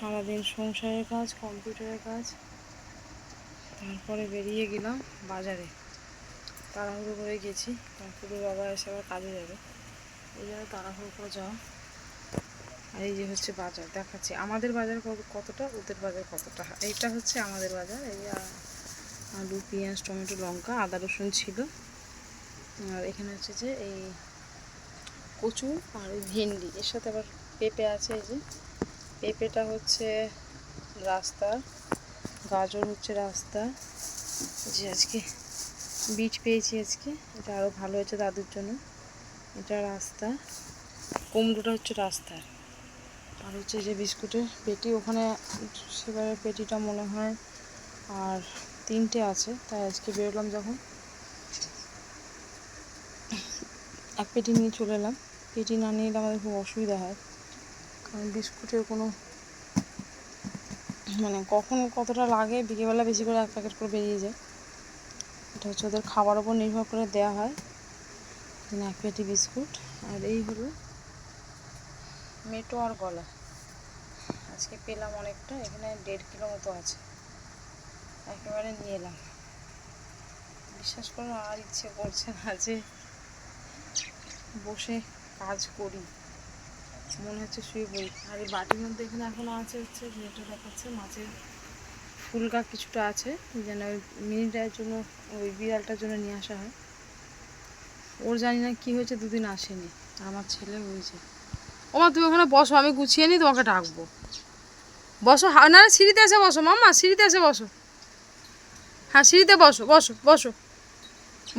সারাদিন সংসারের কাজ, কম্পিউটারের কাজ। তারপরে বেরিয়ে গেলাম বাজারে। তাড়াহুড়ো করে গেছি। পুরো বাবা এসে আবার কাজে যাবে। এই জন্য তাড়াহুড়ো করে যাওয়া। আর এই যে হচ্ছে বাজার, দেখাচ্ছি। আমাদের বাজার কত- কতটা? ওদের বাজার কতটা? এইটা হচ্ছে আমাদের বাজার। এই আলু, পেঁয়াজ, টমেটো, লঙ্কা, আদা, রসুন ছিল। আর এখানে হচ্ছে যে এই কচু আর ভেন্ডি। এর সাথে আবার পেঁপে আছে এই যে। পেঁপেটা হচ্ছে রাস্তা, গাজর হচ্ছে রাস্তা। যে আজকে বিট পেয়েছি আজকে, এটা আরও ভালো হয়েছে দাদুর জন্য। এটা রাস্তা, কুমড়োটা হচ্ছে রাস্তা। আর হচ্ছে যে বিস্কুটের পেটি, ওখানে সেবারে পেটিটা মনে হয় আর তিনটে আছে, তাই আজকে বেরোলাম যখন। এক পেটি নিয়ে চলে এলাম। পেটি না নিয়ে আমাদের খুব অসুবিধা হয়। কারণ বিস্কুটের কোনো মানে কখন কতটা লাগে, বিকেলবেলা বেশি করে এক প্যাকেট করে বেরিয়ে যায়। এটা হচ্ছে ওদের খাবার ওপর নির্ভর করে দেওয়া হয়। এক পেটি বিস্কুট। আর এই হলো মেটো আর গলা। আজকে পেলাম অনেকটা, এখানে দেড় কিলো মতো আছে। একেবারে নিয়ে এলাম বিশ্বাস করো, আর ইচ্ছে করছে না যে বসে কাজ করি। মনে হচ্ছে শুয়ে পড়ি। আর এই বাটির মধ্যে এখানে এখনও আছে হচ্ছে যেটা দেখাচ্ছে, মাছের ফুলকা কিছুটা আছে, যেন ওই মিনিটার জন্য, ওই বিড়ালটার জন্য নিয়ে আসা হয়। ওর জানি না কী হয়েছে, দুদিন আসেনি। আমার ছেলে হয়েছে ওমা, তুমি ওখানে বসো, আমি গুছিয়ে নিই, তোমাকে ডাকবো। বসো না সিঁড়িতে এসে বসো, মাম্মা, সিঁড়িতে এসে বসো। হ্যাঁ সিঁড়িতে বসো বসো বসো।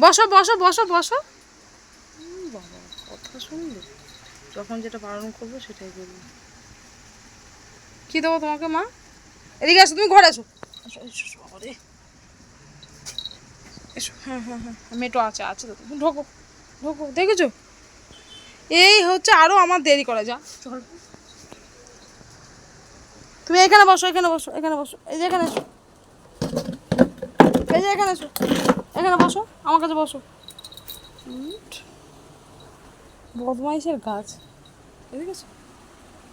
বসো বসো বসো বসো। বাবা, কথা শুনবে যখন যেটা বারণ করব সেটাই করব। কী দেবো তোমাকে মা? এদিকে আসো তুমি ঘরে এসো এসো, এসো। এসো হ্যাঁ হ্যাঁ হ্যাঁ মেটো আছে আছে তো ঢোকো ঢোকো দেখেছ? এই হচ্ছে আরও আমার দেরি করে যা চল। তুমি এখানে বসো এখানে বসো এখানে বসো এই যে এখানে এসো। এই যে এখানে এসো এখানে বসো আমার কাছে বসো। বদমাইশের গাছ। এদিকে এসো।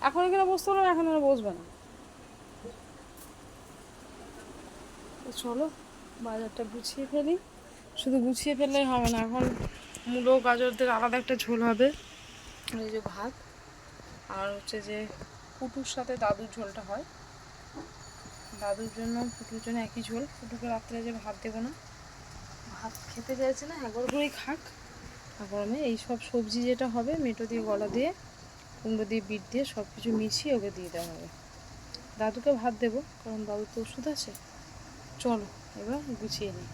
এখন এখানে বসতে না, এখন আর বসবে না। চলো, বাজারটা গুছিয়ে ফেলি। শুধু গুছিয়ে ফেললেই হবে না, এখন মূলো গাজরদের আলাদা একটা ঝোল হবে। এই যে ভাত, আর হচ্ছে যে পুটুর সাথে দাদুর ঝোলটা হয়। দাদুর জন্য পুটুর জন্য একই ঝোল। পুটুকে রাত্রে যে ভাত দেবো না। ভাত খেতে চাইছে না একবার করেই খাক। গরমে এই সব সবজি যেটা হবে, মেটো দিয়ে, গলা দিয়ে, কুমড়ো দিয়ে, বিট দিয়ে সব কিছু মিশিয়ে ওকে দিয়ে দেওয়া হবে। দাদুকে ভাত দেবো, কারণ দাদুর তো ওষুধ আছে। চলো, এবার গুছিয়ে নিই।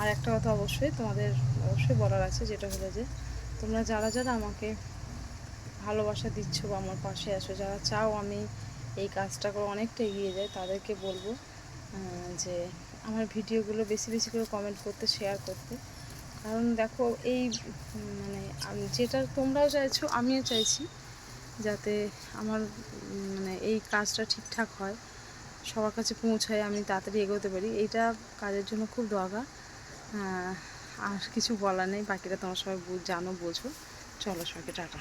আর একটা কথা অবশ্যই তোমাদের অবশ্যই বলার আছে, যেটা হলো যে, তোমরা যারা যারা আমাকে ভালোবাসা দিচ্ছ বা আমার পাশে আসো যারা চাও আমি এই কাজটা করে অনেকটা এগিয়ে যায় তাদেরকে বলব যে, আমার ভিডিওগুলো বেশি বেশি করে কমেন্ট করতে শেয়ার করতে। কারণ দেখো এই মানে যেটা তোমরাও চাইছো, আমিও চাইছি যাতে আমার মানে এই কাজটা ঠিকঠাক হয়, সবার কাছে পৌঁছায়, আমি তাড়াতাড়ি এগোতে পারি। এইটা কাজের জন্য খুব দরকার। আর কিছু বলার নেই, বাকিটা তোমার সবাই জানো, বোঝো। চলো সবাইকে টাটা।